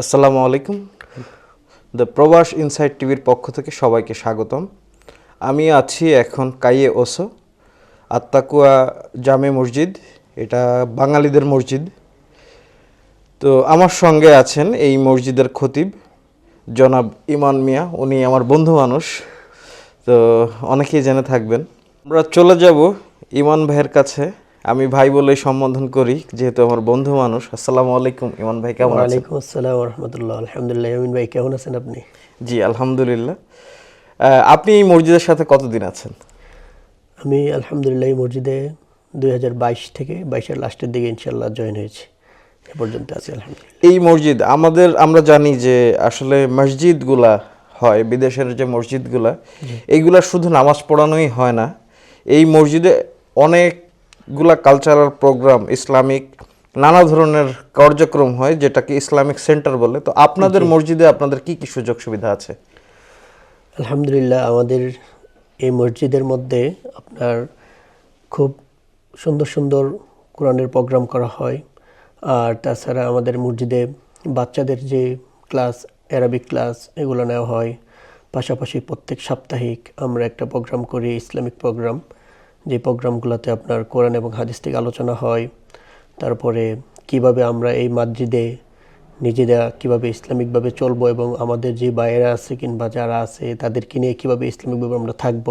আসসালামু আলাইকুম। দ্য প্রবাস ইনসাইড টিভির পক্ষ থেকে সবাইকে স্বাগতম। আমি আছি এখন কাইয়ে ওসো, আত্মাকুয়া জামে মসজিদ, এটা বাঙালিদের মসজিদ। তো আমার সঙ্গে আছেন এই মসজিদের খতিব, জনাব ইমান মিয়া, উনি আমার বন্ধু মানুষ। তো অনেকেই জেনে থাকবেন। আমরা চলে যাব ইমান ভাইয়ের কাছে। আমি ভাই বলেই সম্বোধন করি যেহেতু আমার বন্ধু মানুষ। আসসালামু আলাইকুম ইমান ভাই কেমন আছেন? ওয়ালাইকুম আসসালাম রহমতুল্লাহ। আলহামদুলিল্লাহ আমিন ভাই কেমন আছেন আপনি? জি আলহামদুলিল্লাহ। আপনি এই মসজিদের সাথে কতদিন আছেন? আমি আলহামদুলিল্লাহ এই মসজিদে দুই হাজার বাইশ থেকে বাইশের লাস্টের দিকে ইনশাল্লাহ জয়েন হয়েছি। এ পর্যন্ত আছি আলহামদুলিল্লাহ। এই মসজিদ আমাদের আমরা জানি যে আসলে মসজিদগুলা হয় বিদেশের যে মসজিদগুলা এইগুলা শুধু নামাজ পড়ানোই হয় না। এই মসজিদে অনেকগুলা কালচারাল প্রোগ্রাম ইসলামিক নানা ধরনের কার্যক্রম হয় যেটাকে ইসলামিক সেন্টার বলে। তো আপনাদের মসজিদে আপনাদের কি কি সুযোগ সুবিধা আছে? আলহামদুলিল্লাহ আমাদের এই মসজিদের মধ্যে আপনার খুব সুন্দর সুন্দর কোরআনের প্রোগ্রাম করা হয়। আর তাছাড়া আমাদের মসজিদে বাচ্চাদের যে ক্লাস অ্যারাবিক ক্লাস এগুলো নেওয়া হয়। পাশাপাশি প্রত্যেক সাপ্তাহিক আমরা একটা প্রোগ্রাম করি ইসলামিক প্রোগ্রাম যে প্রোগ্রামগুলোতে আপনার কোরআন এবং হাদিস থেকে আলোচনা হয় তারপরে কীভাবে আমরা এই মসজিদে নিজেরা কীভাবে ইসলামিকভাবে চলবো এবং আমাদের যে বাইরে আছে কিংবা যারা আছে তাদেরকে নিয়ে কীভাবে ইসলামিকভাবে আমরা থাকব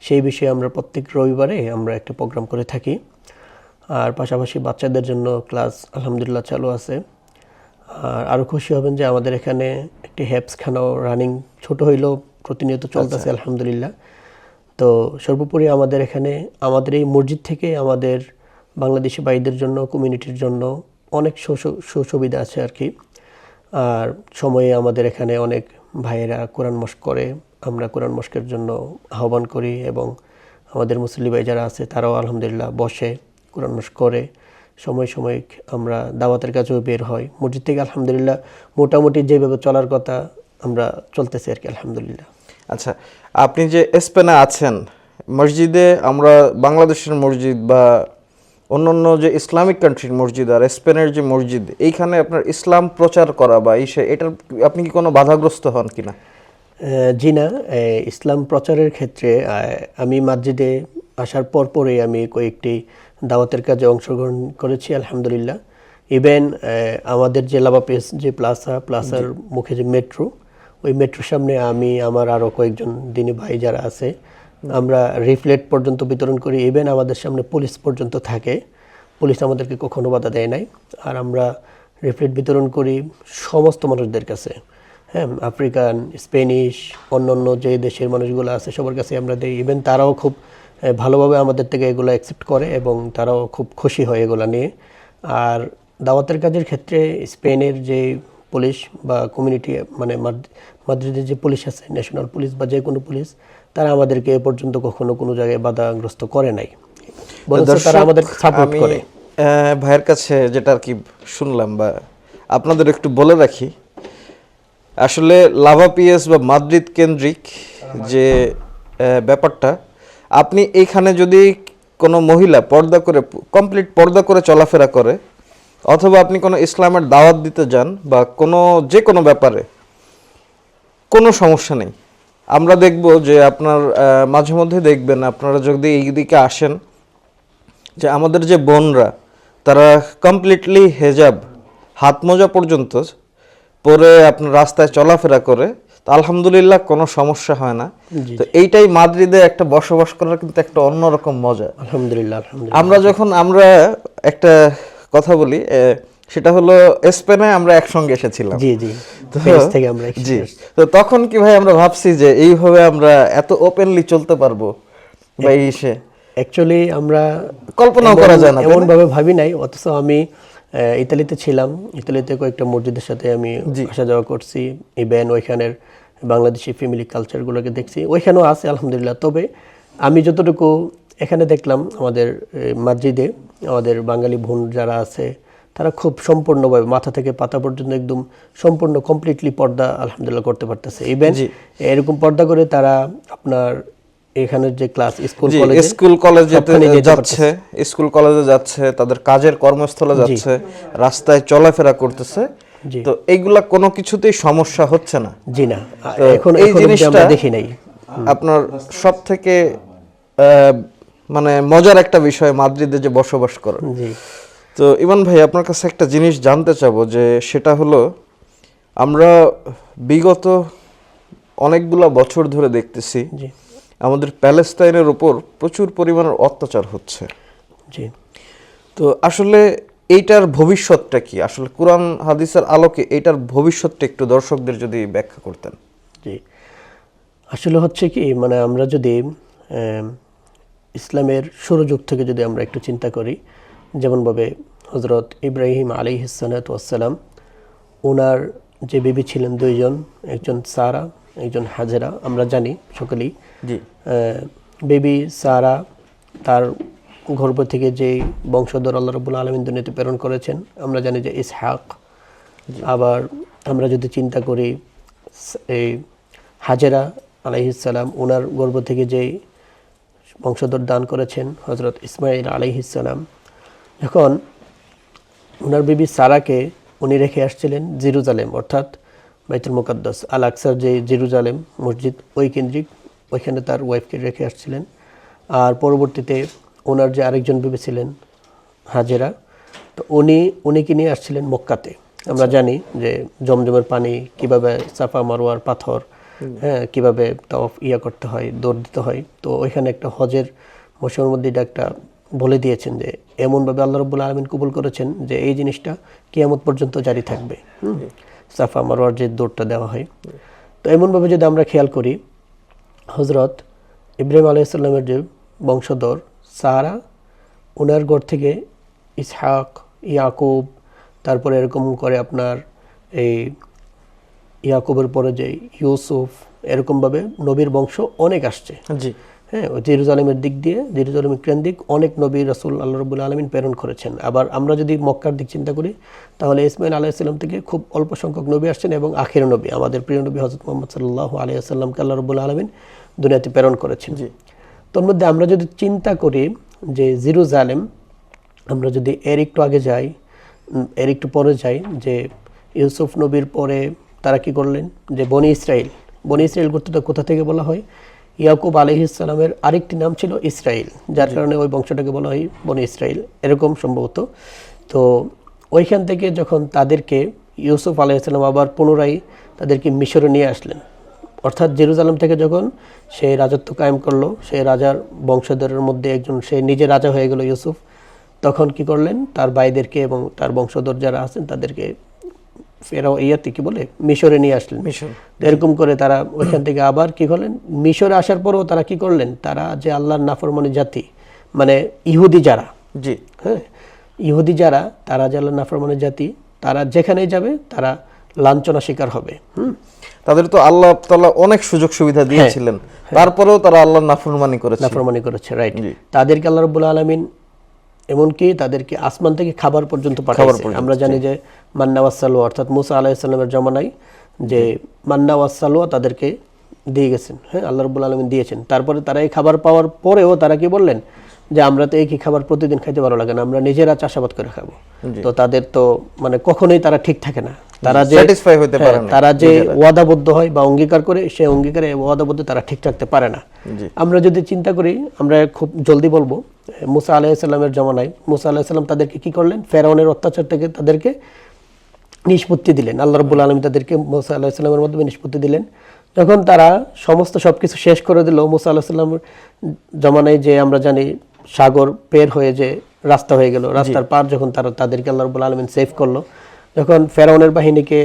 সেই বিষয়ে আমরা প্রত্যেক রবিবারে আমরা একটা প্রোগ্রাম করে থাকি। আর পাশাপাশি বাচ্চাদের জন্য ক্লাস আলহামদুলিল্লাহ চালু আছে। আর আরও খুশি হবেন যে আমাদের এখানে একটি হ্যাপসখানাও রানিং ছোট হইলেও প্রতিনিয়ত চলতেছে আলহামদুলিল্লাহ। তো সর্বোপরি আমাদের এখানে, আমাদের এই মসজিদ থেকে আমাদের বাংলাদেশি ভাইদের জন্য কমিউনিটির জন্য অনেক সুসু- সুসুবিধা আছে আর কি আর সময়ে আমাদের এখানে অনেক ভাইয়েরা কোরআন মস্ক করে, আমরা কোরআন মস্কের জন্য আহ্বান করি এবং আমাদের মুসলিম ভাই যারা আছে তারাও আলহামদুলিল্লাহ বসে কোরআন মস্ক করে। সময় সাময়িক আমরা দাওয়াতের কাছেও বের হয় মসজিদ থেকে আলহামদুলিল্লাহ মোটামুটি যেভাবে চলার কথা আমরা চলতেছি আর কি আলহামদুলিল্লাহ। আচ্ছা আপনি যে স্পেনে আছেন মসজিদে আমরা বাংলাদেশের মসজিদ বা অন্যান্য যে ইসলামিক কান্ট্রির মসজিদ আর স্পেনের যে মসজিদ এইখানে আপনার ইসলাম প্রচার করা বা ইসে এটার আপনি কি কোনো বাধাগ্রস্ত হন কিনা? জি না ইসলাম প্রচারের ক্ষেত্রে আমি মসজিদে আসার পর পরে আমি কয়েকটি দাওয়াতের কাজে অংশগ্রহণ করেছি আলহামদুলিল্লাহ। ইভেন আমাদের যে লাভাপেস যে প্লাসা প্লাসার মুখে যে মেট্রো ওই মেট্রোর সামনে আমি, আমার আরও কয়েকজন দিনী ভাই যারা আছে, আমরা রিফ্লেট পর্যন্ত বিতরণ করি ইভেন আমাদের সামনে পুলিশ পর্যন্ত থাকে। পুলিশ আমাদেরকে কখনো বাধা দেয় নাই। আর আমরা রিফ্লেট বিতরণ করি সমস্ত মানুষদের কাছে। হ্যাঁ আফ্রিকান স্পেনিশ অন্য অন্য যে দেশের মানুষগুলো আছে, সবার কাছে আমরা দিই। ইভেন তারাও খুব ভালোভাবে আমাদের থেকে এগুলো অ্যাকসেপ্ট করে এবং তারাও খুব খুশি হয় এগুলো নিয়ে। আর দাওয়াতের কাজের ক্ষেত্রে স্পেনের যে পুলিশ বা কমিউনিটি মানে মাদ্রিদের যে পুলিশ আছে ন্যাশনাল পুলিশ বা যে কোনো পুলিশ তারা আমাদেরকে এ পর্যন্ত কখনো কোনো জায়গায় বাধাগ্রস্ত করে নাই। তারা আমাদের সাপোর্ট করে। ভাইয়ের কাছে যেটা আর কি শুনলাম বা আপনাদের একটু বলে রাখি আসলে লাভা পিএস বা মাদ্রিদ কেন্দ্রিক যে ব্যাপারটা আপনি এইখানে যদি কোনো মহিলা পর্দা করে কমপ্লিট পর্দা করে চলাফেরা করে অথবা আপনি কোনো ইসলামের দাওয়াত দিতে যান বা কোনো যে কোনো ব্যাপারে কোনো সমস্যা নেই। আমরা দেখব যে আপনার মাঝে মধ্যে দেখবেন আপনারা যদি এই দিকে আসেন যে আমাদের যে বোনরা তারা কমপ্লিটলি হেজাব হাত মোজা পর্যন্ত পরে আপনার রাস্তায় চলাফেরা করে তো আলহামদুলিল্লাহ কোনো সমস্যা হয় না। তো এইটাই মাদ্রিদে একটা বসবাস করার কিন্তু একটা অন্যরকম মজা। আলহামদুলিল্লাহ। আমরা যখন আমরা একটা কথা বলি সেটা হলো স্পেনে আমরা একসঙ্গে এসেছিলাম। জি জি থেকে আমরা জি তো তখন কি ভাই আমরা ভাবছি যে এইভাবে আমরা এত ওপেনলি চলতে পারব বা এই সে অ্যাকচুয়ালি আমরা কল্পনাও করা যায় না, এমন ভাবে ভাবি নাই অথচ আমি ইতালিতে ছিলাম। ইতালিতে কয়েকটা মসজিদের সাথে আমি আসা যাওয়া করছি। ইভেন ওইখানের বাংলাদেশি ফ্যামিলি কালচারগুলোকে দেখছি। ওইখানেও আছে আলহামদুলিল্লাহ। তবে আমি যতটুকু এখানে দেখলাম আমাদের মসজিদে আমাদের বাঙালি বোন যারা আছে তারা খুব সম্পূর্ণভাবে মাথা থেকে পাতা পর্যন্ত একদম সম্পূর্ণ কমপ্লিটলি পর্দা আলহামদুলিল্লাহ করতে পারতেছে। ইভেন এরকম পর্দা করে তারা আপনার এখানের যে ক্লাস স্কুল কলেজে স্কুল কলেজে যাচ্ছে স্কুল কলেজে যাচ্ছে তাদের কাজের কর্মস্থলে যাচ্ছে রাস্তায় চলাফেরা করতেছে। তো এইগুলা কোনো কিছুতেই সমস্যা হচ্ছে না। জি না। এখন এই জিনিসটা দেখি নাই। আপনার সব থেকে মানে মজার একটা বিষয় মাদ্রিদে যে বসবাস করেন জি। তো ইমান ভাই আপনার কাছে একটা জিনিস জানতে চাবো যে সেটা হলো আমরা বিগত অনেকগুলা বছর ধরে দেখতেছি জি। আমাদের প্যালেস্তাইনের উপর প্রচুর পরিমাণের অত্যাচার হচ্ছে। জি। তো আসলে এইটার ভবিষ্যৎটা কি? আসলে কোরআন হাদিসের আলোকে এইটার ভবিষ্যৎটা একটু দর্শকদের যদি ব্যাখ্যা করতেন। জি। আসলে হচ্ছে কি মানে আমরা যদি ইসলামের সুরযুগ থেকে যদি আমরা একটু চিন্তা করি যেমনভাবে হজরত ইব্রাহিম আলী হিসানাতাম ওনার যে বিবি ছিলেন দুইজন একজন সারা একজন হাজেরা আমরা জানি সকলেই জি। বেবি সারা তার গর্ভ থেকে যে বংশধর আল্লাহ রবুল আলমিন দুনিয়াতে প্রেরণ করেছেন আমরা জানি যে ইসহাক। আবার আমরা যদি চিন্তা করি এই হাজেরা আলাইহিসাল্লাম ওনার গর্ভ থেকে যে বংশধর দান করেছেন হজরত ইসমাইল আলাইহিসাল্লাম যখন ওনার বিবি সারাকে উনি রেখে আসছিলেন জিরুজালেম, অর্থাৎ বাইতুল মুকাদ্দাস আল আকসার যে জিরুজালেম মসজিদ, ওই কেন্দ্রিক, ওইখানে তার ওয়াইফকে রেখে আসছিলেন। আর পরবর্তীতে ওনার যে আরেকজন বিবি ছিলেন, হাজেরা, তো উনি, উনিকে নিয়ে আসছিলেন মক্কাতে। আমরা জানি যে জমজমের পানি, কীভাবে সাফা মারোয়ার পাথর হ্যাঁ কীভাবে তফ ইয়া করতে হয়, দৌড় দিতে হয়। তো ওইখানে একটা হজের মৌসুমের মধ্যে এটা একটা বলে দিয়েছেন যে, এমনভাবে আল্লাহ রব্বুল আলমিন কবুল করেছেন যে, এই জিনিসটা কিয়ামত পর্যন্ত জারি থাকবে? সাফা মারোয়ার যে দৌড়টা দেওয়া হয়। তো এমনভাবে যদি আমরা খেয়াল করি হজরত ইব্রাহিম আলাইসাল্লামের যে বংশধর সারা ওনার গড় থেকে ইসহাক, ইয়াকুব, তারপরে এরকম করে আপনার এই ইয়াকুবের পরে যে ইউসুফ এরকমভাবে নবীর বংশ অনেক আসছে। জি। হ্যাঁ ওই জেরুজালেমের দিক দিয়ে জেরুজালেমের কেন্দ্রিক অনেক নবী রাসুল আল্লাহ রবুল্লা আলমিন প্রেরণ করেছেন। আবার আমরা যদি মক্কার দিক চিন্তা করি তাহলে ইসমাইল আলাইসাল্লাম থেকে খুব অল্প সংখ্যক নবী আসছেন এবং আখের নবী আমাদের প্রিয় নবী হজরত মোহাম্মদ সাল্লাহ আলিয়াল্লামকে আল্লাহ রবুল্লা আলমিন দুনিয়াতে প্রেরণ করেছেন। জি। তোর মধ্যে আমরা যদি চিন্তা করি যে জেরুজালেম আমরা যদি এর একটু আগে যাই এর একটু পরে যাই যে ইউসুফ নবীর পরে তারা কি করলেন? যে বনি ইসরাইল। বনি ইসরাইল গোত্রটা কোথা থেকে বলা হয়? ইয়াকুব আলহিসামের আরেকটি নাম ছিল ইসরাইল, যার কারণে ওই বংশটাকে বলা হয় বনি ইসরাইল। এরকম সম্ভবত। তো ওইখান থেকে যখন তাদেরকে ইউসুফ আলাইসাল্লাম আবার পুনরায় তাদেরকে মিশরে নিয়ে আসলেন, অর্থাৎ জেরুজালেম থেকে যখন সে রাজত্ব কায়েম করল সেই রাজার বংশধরের মধ্যে একজন, সে নিজে রাজা হয়ে গেল ইউসুফ, তখন কি করলেন? তার ভাইদেরকে এবং তার বংশধর যারা আছেন তাদেরকে ফেরাও ইয়াতে কি বলে? মিশরে নিয়ে আসলেন। মিশর। এরকম করে তারা ওইখান থেকে আবার কি করলেন? মিশরে আসার পরেও তারা কি করলেন? তারা যে আল্লাহর নাফরমানি জাতি মানে ইহুদি যারা জি। হ্যাঁ ইহুদি যারা তারা যে আল্লাহর নাফরমানি জাতি তারা যেখানেই যাবে তারা লাঞ্ছনা শিকার হবে। হুম? তাদের তো আল্লাহ তাআলা অনেক সুযোগ সুবিধা দিয়েছিলেন। তারপরেও তারা আল্লাহর নাফরমানি করেছে নাফরমানি করেছে রাইট তাদেরকে আল্লাহ রব্বুল আলমিন এমনকি তাদেরকে আসমান থেকে খাবার পর্যন্ত পাঠাইছে। আমরা জানি যে মান্না ওয়াসালু অর্থাৎ মুসা আলাহিসাল্লামের জমানায় যে মান্না ওয়াসালুয়া তাদেরকে দিয়ে গেছেন হ্যাঁ আল্লাহ রবুল্লা আলমিন দিয়েছেন। তারপরে তারা এই খাবার পাওয়ার পরেও তারা কি বললেন? যে আমরা তো এই কি খাবার প্রতিদিন খাইতে ভালো লাগে না আমরা নিজেরা চাষাবাদ করে খাব। তো তাদের তো মানে কখনোই তারা ঠিক থাকে না। তারা যে Satisfy হতে পারে না তারা যে ওয়াদাবদ্ধ হয় বা অঙ্গীকার করে সে অঙ্গীকারে ওয়াদাবদ্ধ তারা ঠিক থাকতে পারে না। আমরা যদি চিন্তা করি আমরা খুব জলদি বলব মুসা আলাইসাল্লামের জমানায় মুসা আলাইসাল্লাম তাদেরকে কি করলেন? ফেরাউনের অত্যাচার থেকে তাদেরকে নিষ্পত্তি দিলেন। আল্লাহ রব্বুল আলম তাদেরকে মুসা আলাহিসাল্লামের মাধ্যমে নিষ্পত্তি দিলেন। যখন তারা সমস্ত সব কিছু শেষ করে দিল মুসা আলাহিসাল্লামের জমানায় যে আমরা জানি সাগর পের হয়ে যে রাস্তা হয়ে গেল রাস্তার পার যখন তারা তাদেরকে আল্লাহ রব্বুল আলমিন সেভ করল যখন ফেরাউনের বাহিনীকে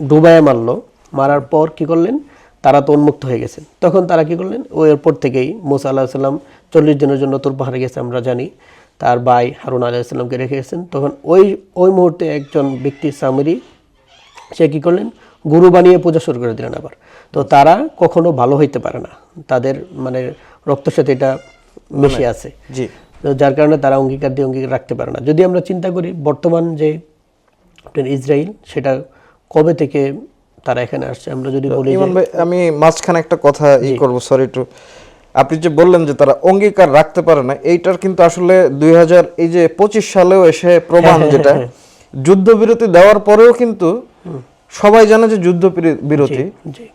ডুবায় মারলো মারার পর কি করলেন? তারা তো উন্মুক্ত হয়ে গেছেন তখন তারা কি করলেন? ওই এরপর থেকেই মুসা আল্লাহ সাল্লাম চল্লিশ দিনের জন্য তোর পাহাড়ে গেছে আমরা জানি। তার ভাই হারুন আলাইসাল্লামকে রেখে গেছেন। তখন ওই ওই মুহূর্তে একজন ব্যক্তি সামরি সে কি করলেন? গুরু বানিয়ে পূজা শুরু করে দিলেন আবার। তো তারা কখনো ভালো হইতে পারে না। তাদের মানে রক্তের সাথে এটা মিশে আছে। জি। তো যার কারণে তারা অঙ্গীকার দিয়ে অঙ্গীকার রাখতে পারে না। যদি আমরা চিন্তা করি বর্তমান যে ইসরায়েল সেটা কবে থেকে তারা এখানে আসছে? আমরা যদি বলি আমি মাঝখানে একটা কথা ই করব সরি টু আপনি যে বললেন যে তারা অঙ্গীকার রাখতে পারে না এইটার কিন্তু আসলে দুই হাজার এই যে পঁচিশ সালেও এসে প্রমাণ যেটা যুদ্ধবিরতি দেওয়ার পরেও কিন্তু সবাই জানে যে যুদ্ধ বির- বিরতি।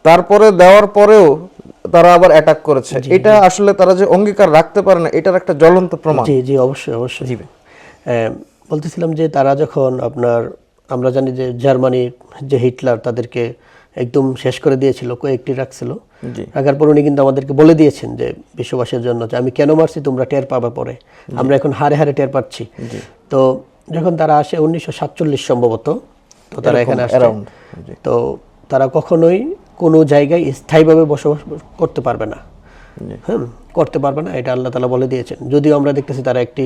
তারপরে দেওয়ার পরেও তারা আবার অ্যাটাক করেছে। এটা আসলে তারা যে অঙ্গীকার রাখতে পারে না এটার একটা জ্বলন্ত প্রমাণ। জি জি অবশ্যই অবশ্যই। আহ, বলতেছিলাম যে তারা যখন আপনার আমরা জানি যে জার্মানির যে হিটলার তাদেরকে একদম শেষ করে দিয়েছিল কয়েকটি রাখছিল জি। রাখার পর উনি কিন্তু আমাদেরকে বলে দিয়েছেন যে বিশ্ববাসের জন্য যে আমি কেন মারছি তোমরা টের পাবা পরে। আমরা এখন হারে হারে টের পাচ্ছি। তো যখন তারা আসে উনিশশো সাতচল্লিশ সম্ভবত তো তারা এখানে আসছে। তো তারা কখনোই কোনো জায়গায় স্থায়ীভাবে বসবাস করতে পারবে না। হ্যাঁ করতে পারবে না এটা আল্লাহ তালা বলে দিয়েছেন। যদিও আমরা দেখতেছি তারা একটি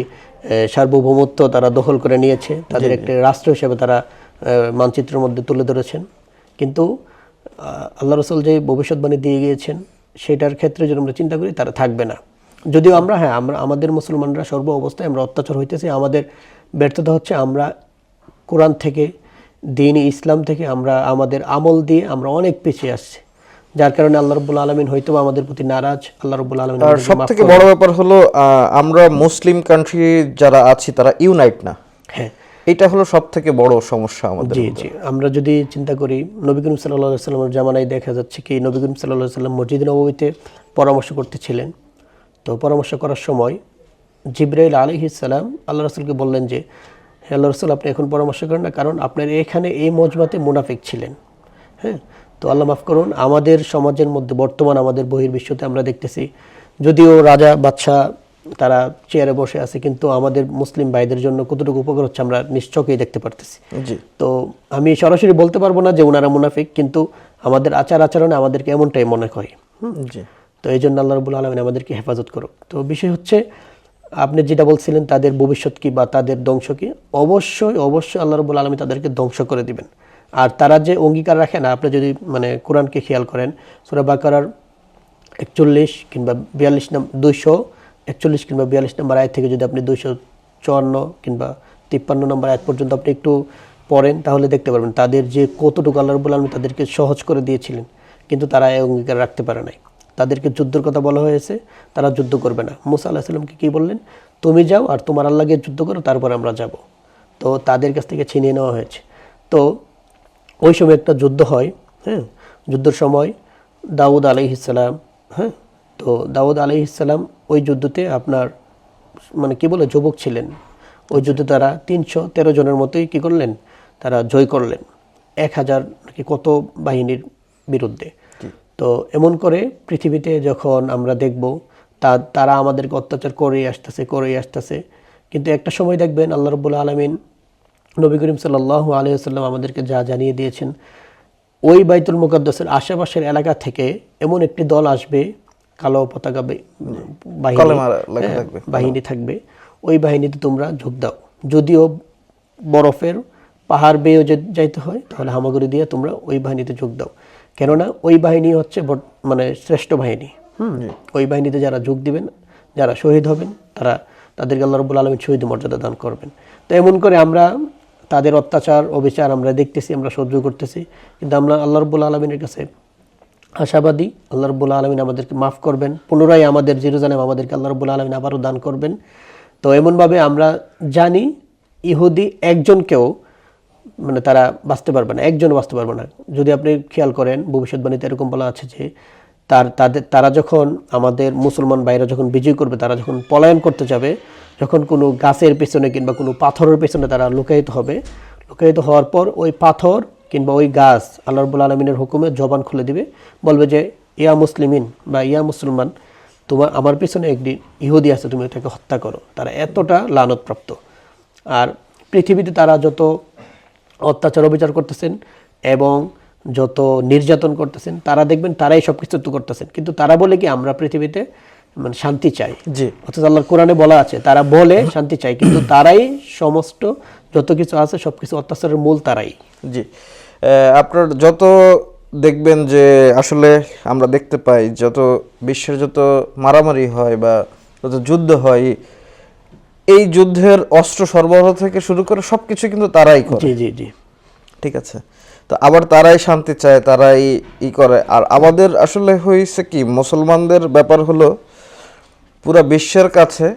সার্বভৌমত্ব তারা দখল করে নিয়েছে তাদের একটি রাষ্ট্র হিসেবে তারা মানচিত্রের মধ্যে তুলে ধরেছেন। কিন্তু আল্লাহ রসুল যে ভবিষ্যৎবাণী দিয়ে গিয়েছেন সেটার ক্ষেত্রে যদি আমরা চিন্তা করি তারা থাকবে না। যদিও আমরা হ্যাঁ আমরা আমাদের মুসলমানরা সর্ব অবস্থায় আমরা অত্যাচার হইতেছি আমাদের ব্যর্থতা হচ্ছে আমরা কোরআন থেকে দিন ইসলাম থেকে আমরা আমাদের আমল দিয়ে আমরা অনেক পিছিয়ে আসছি। যার কারণে আল্লাহ রব্বুল আলমিন হয়তো আমাদের প্রতি নারাজ। আল্লাহ রব্বুল আলমিন আর সব থেকে বড় ব্যাপার হলো আমরা মুসলিম কান্ট্রি যারা আছি তারা ইউনাইট না। হ্যাঁ। এটা হলো সব থেকে বড় সমস্যা আমাদের জি জি। আমরা যদি চিন্তা করি নবী করিম সাল্লাহ সাল্লামের জামানায় দেখা যাচ্ছে কি নবী করিম সাল্লাহ সাল্লাম মসজিদ নবীতে পরামর্শ করতেছিলেন। তো পরামর্শ করার সময় জিব্রাইল আলী সালাম আল্লাহ রসুলকে বললেন যে আল্লাহ রসুল আপনি এখন পরামর্শ করেন না কারণ আপনার এখানে এই মজমাতে মুনাফিক ছিলেন। হ্যাঁ? তো আল্লাহ মাফ করুন আমাদের সমাজের মধ্যে বর্তমান আমাদের বহির্বিশ্বতে আমরা দেখতেছি যদিও রাজা বাদশাহ তারা চেয়ারে বসে আছে কিন্তু আমাদের মুসলিম ভাইদের জন্য কতটুকু উপকার হচ্ছে আমরা নিশ্চয়ই দেখতে পারতেছি। তো আমি সরাসরি বলতে পারব না যে ওনারা মুনাফিক কিন্তু আমাদের আচার আচরণে আমাদেরকে এমনটাই মনে করে হুম? তো এই জন্য আল্লাহ রবুল আলমিন আমাদেরকে হেফাজত করুক। তো বিষয় হচ্ছে আপনি যেটা বলছিলেন, তাদের ভবিষ্যৎ কি বা তাদের ধ্বংস কি? অবশ্যই অবশ্যই আল্লাহ রবুল আলমী তাদেরকে ধ্বংস করে দিবেন। আর তারা যে অঙ্গীকার রাখে না, আপনি যদি মানে কোরআনকে খেয়াল করেন, সুরা বাকারার একচল্লিশ কিংবা বিয়াল্লিশ নম্বর দুইশো একচল্লিশ কিংবা বিয়াল্লিশ নম্বর আয় থেকে যদি আপনি দুইশো চুয়ান্ন কিংবা তিপ্পান্ন নম্বর আয় পর্যন্ত আপনি একটু পড়েন, তাহলে দেখতে পারবেন তাদের যে কতটুকু আল্লাহ রবুল আলমী তাদেরকে সহজ করে দিয়েছিলেন, কিন্তু তারা এই অঙ্গীকার রাখতে পারে নাই। তাদেরকে যুদ্ধের কথা বলা হয়েছে, তারা যুদ্ধ করবে না। মুসা আল্লাহ সাল্লামকে কী বললেন? তুমি যাও আর তোমার আল্লাহকে যুদ্ধ করো, তারপর আমরা যাব। তো তাদের কাছ থেকে ছিনিয়ে নেওয়া হয়েছে। তো ওই সময় একটা যুদ্ধ হয় হ্যাঁ? যুদ্ধের সময় দাউদ আলাইহিসাল্লাম হ্যাঁ? তো দাউদ আলাইহিসাল্লাম ওই যুদ্ধতে আপনার মানে কি বলে, যুবক ছিলেন। ওই যুদ্ধে তারা তিনশো তেরো জনের মতোই কি করলেন? তারা জয় করলেন। এক হাজার নাকি কত বাহিনীর বিরুদ্ধে। তো এমন করে পৃথিবীতে যখন আমরা দেখব তা তারা আমাদেরকে অত্যাচার করেই আসতেছে করেই আসতেছে। কিন্তু একটা সময় দেখবেন আল্লাহ রব্বুল আলমিন নবী করিম সাল্লাহ আলহিহাল্লাম আমাদেরকে যা জানিয়ে দিয়েছেন ওই বাইতুল মুকাদ্দাসের আশেপাশের এলাকা থেকে এমন একটি দল আসবে কালো পতাকা হ্যাঁ, থাকবে। বাহিনী থাকবে। ওই বাহিনীতে তোমরা যোগ দাও। যদিও বরফের পাহাড় বেয়েও যাইতে হয় তাহলে হামাগুড়ি দিয়ে তোমরা ওই বাহিনীতে যোগ দাও। কেননা ওই বাহিনী হচ্ছে মানে শ্রেষ্ঠ বাহিনী। হুম? ওই বাহিনীতে যারা যোগ দিবেন, যারা শহীদ হবেন, তারা তাদেরকে আল্লাহ রবুল আলমী শহীদ মর্যাদা দান করবেন। তো এমন করে আমরা তাদের অত্যাচার, অবিচার আমরা দেখতেছি, আমরা সহ্য করতেছি। কিন্তু আমরা আল্লাহ রবুল আলমিনের কাছে আশাবাদী, আল্লাহ রব্বুল আলমিন আমাদেরকে মাফ করবেন। পুনরায় আমাদের জিরুজানেম আমাদেরকে আল্লাহ রব্বুল আলমিন আবারও দান করবেন। তো এমনভাবে আমরা জানি, ইহুদি একজনকেও মানে তারা বাঁচতে পারবে না একজন বাঁচতে পারবে না। যদি আপনি খেয়াল করেন, ভবিষ্যৎবাণীতে এরকম বলা আছে যে, তার, তাদের, তারা যখন আমাদের মুসলমান ভাইরা যখন বিজয় করবে, তারা যখন পলায়ন করতে যাবে, যখন কোনো গাছের পেছনে কিংবা কোনো পাথরের পেছনে তারা লুকায়িত হবে, লুকায়িত হওয়ার পর ওই পাথর কিংবা ওই গাছ আল্লাহ রবুল আলমিনের হুকুমে জবান খুলে দিবে, বলবে যে, ইয়া মুসলিমিন বা ইয়া মুসলমান, তোমার, আমার পেছনে একটি ইহুদি আছে, তুমি তাকে হত্যা করো। তারা এতটা লানতপ্রাপ্ত আর পৃথিবীতে তারা যত অত্যাচার অবিচার করতেছেন এবং যত নির্যাতন করতেছেন তারা দেখবেন তারাই সব কিছু তো করতেছেন। কিন্তু তারা বলে কি আমরা পৃথিবীতে মানে শান্তি চাই। জি। অথচ আল্লাহর কোরআনে বলা আছে তারা বলে শান্তি চাই কিন্তু তারাই সমস্ত যত কিছু আছে সব কিছু অত্যাচারের মূল তারাই। জি। আপনার যত দেখবেন যে আসলে আমরা দেখতে পাই যত বিশ্বের যত মারামারি হয় বা যত যুদ্ধ হয় এই যুদ্ধের অস্ত্র সরবরাহ থেকে শুরু করে সবকিছু কিন্তু তারাই করে। জি জি জি। ঠিক আছে? তো আবার তারাই শান্তি চায় তারাই ই করে। আর আমাদের আসলে হয়েছে কি মুসলমানদের ব্যাপার হলো পুরো বিশ্বের কাছে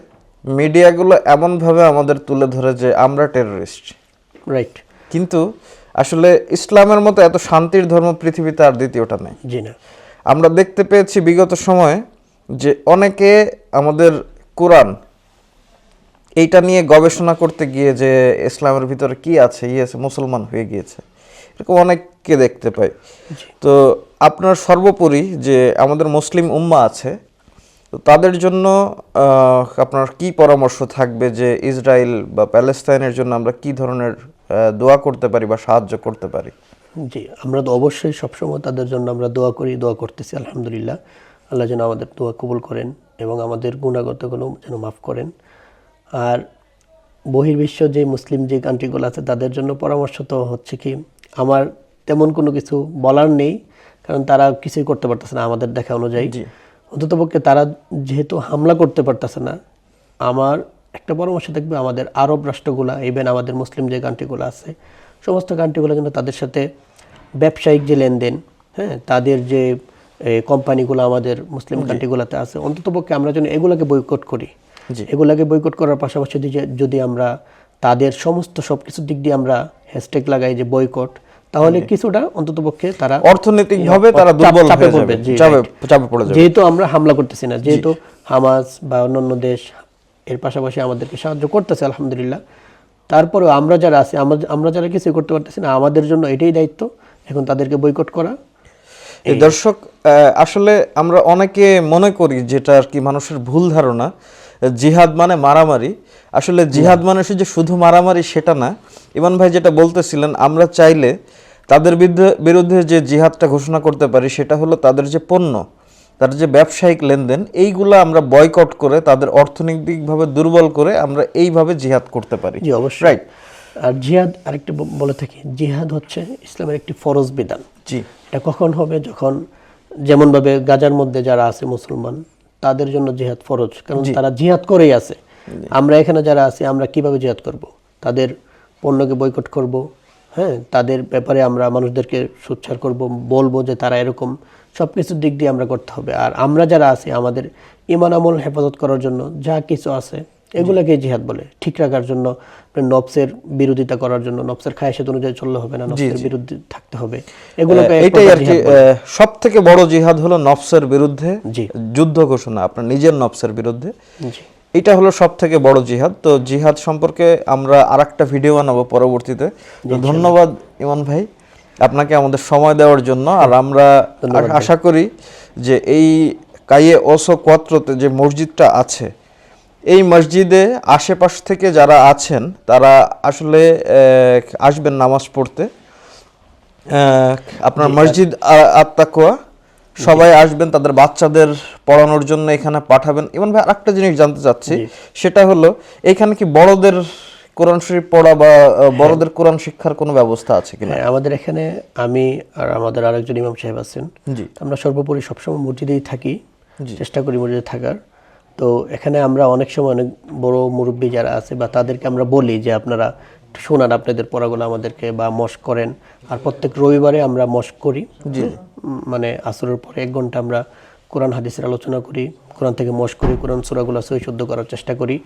মিডিয়াগুলো এমনভাবে আমাদের তুলে ধরে যে আমরা টেররিস্ট রাইট কিন্তু আসলে ইসলামের মতো এত শান্তির ধর্ম পৃথিবীতে আর দ্বিতীয়টা নেই। জি না। আমরা দেখতে পেয়েছি বিগত সময়ে যে অনেকে আমাদের কোরআন এইটা নিয়ে গবেষণা করতে গিয়ে যে ইসলামের ভিতরে কি আছে ই আছে মুসলমান হয়ে গিয়েছে এরকম অনেককে দেখতে পাই। তো আপনার সর্বোপরি যে আমাদের মুসলিম উম্মা আছে তো তাদের জন্য আপনার কি পরামর্শ থাকবে যে ইসরায়েল বা প্যালেস্তাইনের জন্য আমরা কি ধরনের দোয়া করতে পারি বা সাহায্য করতে পারি? জি আমরা তো অবশ্যই সবসময় তাদের জন্য আমরা দোয়া করি দোয়া করতেছি আলহামদুলিল্লাহ। আল্লাহ যেন আমাদের দোয়া কবুল করেন এবং আমাদের গুণাগতগুলো যেন মাফ করেন। আর বহির্বিশ্ব যে মুসলিম যে কান্ট্রিগুলো আছে তাদের জন্য পরামর্শ তো হচ্ছে কি আমার তেমন কোনো কিছু বলার নেই কারণ তারা কিছুই করতে পারতেছে না আমাদের দেখা অনুযায়ী। অন্ততপক্ষে তারা যেহেতু হামলা করতে পারতেছে না আমার একটা পরামর্শ থাকবে আমাদের আরব রাষ্ট্রগুলা ইভেন আমাদের মুসলিম যে কান্ট্রিগুলো আছে সমস্ত কান্ট্রিগুলো কিন্তু তাদের সাথে ব্যবসায়িক যে লেনদেন হ্যাঁ তাদের যে কোম্পানিগুলো আমাদের মুসলিম কান্ট্রিগুলোতে আছে অন্ততপক্ষে আমরা যেন এগুলোকে বয়কট করি। এগুলাকে বয়কট করার পাশাপাশি যদি যদি আমরা তাদের সমস্ত সব কিছুর দিক দিয়ে আমরা হ্যাশট্যাগ লাগাই যে বয়কট তাহলে কিছুটা অন্ততপক্ষে তারা অর্থনৈতিকভাবে তারা দুর্বল চাপে হয়ে পড়বে, যাবে। চাপে পড়ে যাবে। যেহেতু আমরা হামলা করতেছি না যেহেতু হামাস বা অন্যান্য দেশ এর পাশাপাশি আমাদেরকে সাহায্য করতেছে আলহামদুলিল্লাহ। তারপরেও আমরা যারা আছি আমরা- যারা কিছু করতে পারতেছি না আমাদের জন্য এটাই দায়িত্ব। এখন তাদেরকে বয়কট করা। দর্শক আসলে আমরা অনেকে মনে করি যেটা আর কি মানুষের ভুল ধারণা জিহাদ মানে মারামারি। আসলে জিহাদ মানে যে শুধু মারামারি সেটা না। ইমান ভাই যেটা বলতেছিলেন আমরা চাইলে তাদের বিরুদ্ধে যে জিহাদটা ঘোষণা করতে পারি সেটা হলো তাদের যে পণ্য তাদের যে ব্যবসায়িক লেনদেন এইগুলো আমরা বয়কট করে তাদের অর্থনৈতিকভাবে দুর্বল করে আমরা এইভাবে জিহাদ করতে পারি। জি অবশ্যই। রাইট আর জিহাদ আরেকটা বলে থাকি জিহাদ হচ্ছে ইসলামের একটি ফরজ বিধান। জি। এটা কখন হবে? যখন যেমনভাবে গাজার মধ্যে যারা আছে মুসলমান তাদের জন্য জিহাদ ফরজ কারণ তারা জিহাদ করেই আছে। আমরা এখানে যারা আছি আমরা কীভাবে জিহাদ করব? তাদের পণ্যকে বয়কট করব হ্যাঁ? তাদের ব্যাপারে আমরা মানুষদেরকে সোচ্চার করব বলব যে তারা এরকম সব কিছুর দিক দিয়ে আমরা করতে হবে। আর আমরা যারা আছি আমাদের ইমান আমল হেফাজত করার জন্য যা কিছু আছে এগুলোকে জিহাদ বলে। ঠিক রাখার জন্য নবসের বিরোধিতা করার জন্য নবসের খায়সাত অনুযায়ী চললে হবে না নবসের বিরুদ্ধে থাকতে হবে। এগুলোকে এটাই আর কি জিহাদ বলে। সব থেকে বড় জিহাদ হলো নফসের বিরুদ্ধে যুদ্ধ ঘোষণা আপনার নিজের নফসের বিরুদ্ধে। জি। এটা হলো সব থেকে বড় জিহাদ। তো জিহাদ সম্পর্কে আমরা আরেকটা ভিডিও বানাবো পরবর্তীতে। ধন্যবাদ ইমান ভাই আপনাকে আমাদের সময় দেওয়ার জন্য। আর আমরা আশা করি যে এই কাইয়ে ওসো কোয়াত্রতে যে মসজিদটা আছে এই মসজিদে আশেপাশ থেকে যারা আছেন তারা আসলে আসবেন নামাজ পড়তে। আপনার মসজিদ আত্মাকুয়া। সবাই আসবেন তাদের বাচ্চাদের পড়ানোর জন্য এখানে পাঠাবেন। এবং ভাই আরেকটা জিনিস জানতে চাচ্ছি সেটা হলো এখানে কি বড়দের কোরআন শরীফ পড়া বা বড়দের কোরআন শিক্ষার কোনো ব্যবস্থা আছে কিনা? হ্যাঁ আমাদের এখানে আমি আর আমাদের আরেকজন ইমাম সাহেব আছেন। জি। আমরা সর্বোপরি সবসময় মসজিদেই থাকি চেষ্টা করি মসজিদে থাকার। তো এখানে আমরা অনেক সময় অনেক বড় মুরব্বী যারা আছে বা তাদেরকে আমরা বলি যে আপনারা শোনান আপনাদের পড়াগুলো আমাদেরকে বা মস্ক করেন। আর প্রত্যেক রবিবারে আমরা মস্ক করি। মানে আসরের পরে এক ঘণ্টা আমরা কোরআন হাদিসের আলোচনা করি কোরআন থেকে মস্ক করি কোরআন সুরাগুলো সই শুদ্ধ করার চেষ্টা করি।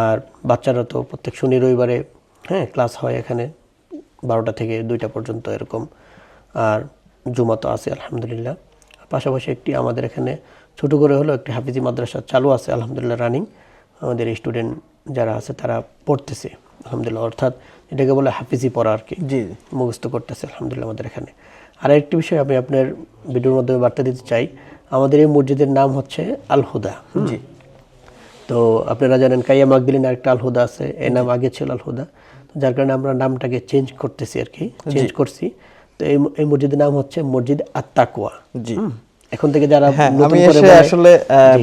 আর বাচ্চারা তো প্রত্যেক শনি রবিবারে হ্যাঁ ক্লাস হয় এখানে বারোটা থেকে দুইটা পর্যন্ত এরকম। আর জুমা তো আছে আলহামদুলিল্লাহ। পাশাপাশি একটি আমাদের এখানে ছোট করে হলো একটি হাফিজি মাদ্রাসা চালু আছে আলহামদুলিল্লাহ রানিং আমাদের স্টুডেন্ট যারা আছে তারা পড়তেছে আলহামদুলিল্লাহ। অর্থাৎ এটাকে বলে হাফিজি পড়া আর কি। জি। মুখস্থ করতেছে আলহামদুলিল্লাহ আমাদের এখানে। আর একটি বিষয় আমি আপনার ভিডিওর মাধ্যমে বার্তা দিতে চাই। আমাদের এই মসজিদের নাম হচ্ছে আল হুদা জি। তো আপনারা জানেন কাইয়া মাকদিলিন আরেকটা আল হুদা আছে এর নাম আগে ছিল আল হুদা। তো যার কারণে আমরা নামটাকে চেঞ্জ করতেছি আর কি চেঞ্জ করছি। তো এই এই মসজিদের নাম হচ্ছে মসজিদ আত্মাকুয়া জি। এখন থেকে যারা হ্যাঁ নতুন আমি করে এসে আসলে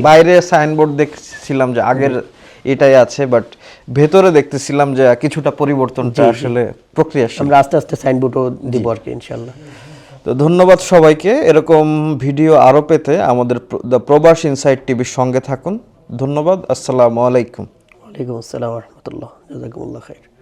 বাইরে সাইনবোর্ড দেখছিলাম যে আগের এটাই আছে বাট ভেতরে দেখতেছিলাম যে কিছুটা পরিবর্তনটা আসলে প্রক্রিয়াশীল আমরা আস্তে আস্তে সাইনবোর্ডও দিব আর কি ইনশাল্লাহ তো ধন্যবাদ সবাইকে এরকম ভিডিও আরও পেতে আমাদের দ্য প্রবাস ইনসাইট টিভির সঙ্গে থাকুন। ধন্যবাদ আসসালামু আলাইকুম। ওয়ালাইকুম আসসালাম রহমতুল্লাহ জাজাকুমুল্লাহ খাইর।